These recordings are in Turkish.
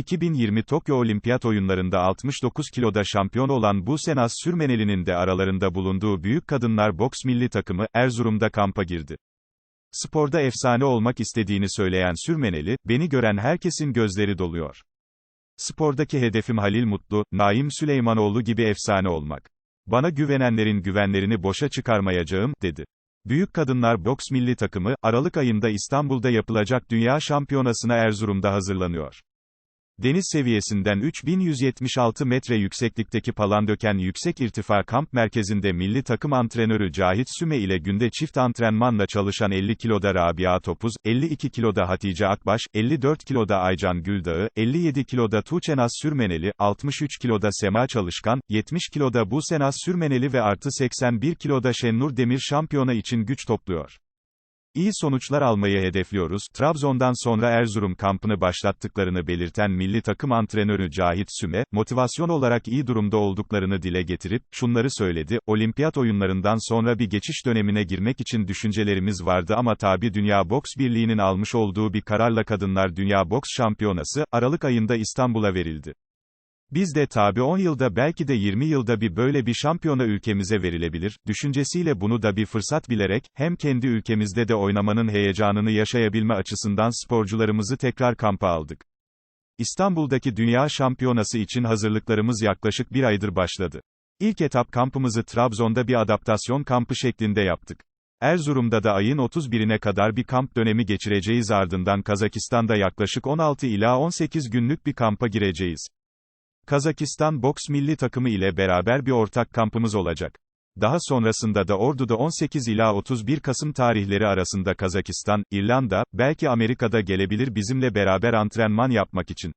2020 Tokyo Olimpiyat oyunlarında 69 kiloda şampiyon olan Buse Naz Sürmeneli'nin de aralarında bulunduğu büyük kadınlar boks milli takımı, Erzurum'da kampa girdi. Sporda efsane olmak istediğini söyleyen Sürmeneli, beni gören herkesin gözleri doluyor. Spordaki hedefim Halil Mutlu, Naim Süleymanoğlu gibi efsane olmak. Bana güvenenlerin güvenlerini boşa çıkarmayacağım, dedi. Büyük Kadınlar Boks Milli Takımı, Aralık ayında İstanbul'da yapılacak Dünya Şampiyonası'na Erzurum'da hazırlanıyor. Deniz seviyesinden 3176 metre yükseklikteki Palandöken Yüksek İrtifa Kamp Merkezi'nde milli takım antrenörü Cahit Süme ile günde çift antrenmanla çalışan 50 kiloda Rabia Topuz, 52 kiloda Hatice Akbaş, 54 kiloda Aycan Güldağı, 57 kiloda Tuğçenaz Sürmeneli, 63 kiloda Sema Çalışkan, 70 kiloda Busenaz Sürmeneli ve artı 81 kiloda Şennur Demir şampiyona için güç topluyor. İyi sonuçlar almayı hedefliyoruz. Trabzon'dan sonra Erzurum kampını başlattıklarını belirten milli takım antrenörü Cahit Süme, motivasyon olarak iyi durumda olduklarını dile getirip, şunları söyledi, olimpiyat oyunlarından sonra bir geçiş dönemine girmek için düşüncelerimiz vardı ama tabi Dünya Boks Birliği'nin almış olduğu bir kararla Kadınlar Dünya Boks Şampiyonası, Aralık ayında İstanbul'a verildi. Biz de tabi 10 yılda belki de 20 yılda bir böyle bir şampiyona ülkemize verilebilir, düşüncesiyle bunu da bir fırsat bilerek, hem kendi ülkemizde de oynamanın heyecanını yaşayabilme açısından sporcularımızı tekrar kampa aldık. İstanbul'daki Dünya Şampiyonası için hazırlıklarımız yaklaşık bir aydır başladı. İlk etap kampımızı Trabzon'da bir adaptasyon kampı şeklinde yaptık. Erzurum'da da ayın 31'ine kadar bir kamp dönemi geçireceğiz ardından Kazakistan'da yaklaşık 16 ila 18 günlük bir kampa gireceğiz. Kazakistan boks milli takımı ile beraber bir ortak kampımız olacak. Daha sonrasında da Ordu'da 18 ila 31 Kasım tarihleri arasında Kazakistan, İrlanda, belki Amerika'da gelebilir bizimle beraber antrenman yapmak için.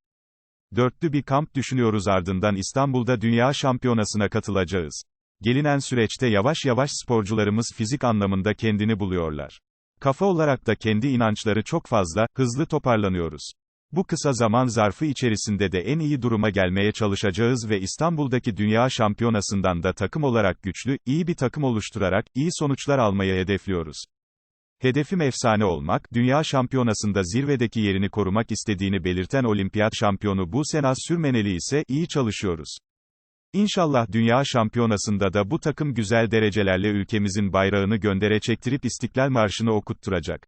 Dörtlü bir kamp düşünüyoruz ardından İstanbul'da Dünya Şampiyonası'na katılacağız. Gelinen süreçte yavaş yavaş sporcularımız fizik anlamında kendini buluyorlar. Kafa olarak da kendi inançları çok fazla, hızlı toparlanıyoruz. Bu kısa zaman zarfı içerisinde de en iyi duruma gelmeye çalışacağız ve İstanbul'daki Dünya Şampiyonası'ndan da takım olarak güçlü, iyi bir takım oluşturarak, iyi sonuçlar almayı hedefliyoruz. Hedefim efsane olmak, Dünya Şampiyonası'nda zirvedeki yerini korumak istediğini belirten olimpiyat şampiyonu Busenaz Sürmeneli ise, iyi çalışıyoruz. İnşallah Dünya Şampiyonası'nda da bu takım güzel derecelerle ülkemizin bayrağını göndere çektirip İstiklal Marşı'nı okutturacak.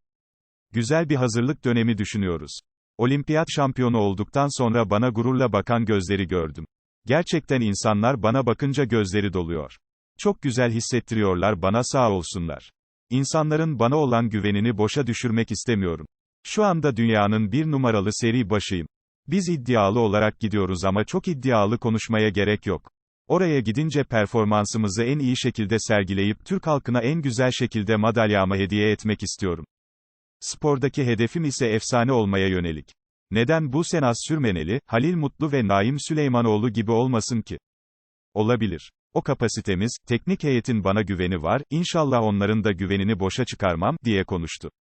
Güzel bir hazırlık dönemi düşünüyoruz. Olimpiyat şampiyonu olduktan sonra bana gururla bakan gözleri gördüm. Gerçekten insanlar bana bakınca gözleri doluyor. Çok güzel hissettiriyorlar bana sağ olsunlar. İnsanların bana olan güvenini boşa düşürmek istemiyorum. Şu anda dünyanın bir numaralı seri başıyım. Biz iddialı olarak gidiyoruz ama çok iddialı konuşmaya gerek yok. Oraya gidince performansımızı en iyi şekilde sergileyip Türk halkına en güzel şekilde madalyamı hediye etmek istiyorum. Spordaki hedefim ise efsane olmaya yönelik. Neden bu Senaz Sürmeneli, Halil Mutlu ve Naim Süleymanoğlu gibi olmasın ki? Olabilir. O kapasitemiz, teknik heyetin bana güveni var, inşallah onların da güvenini boşa çıkarmam, diye konuştu.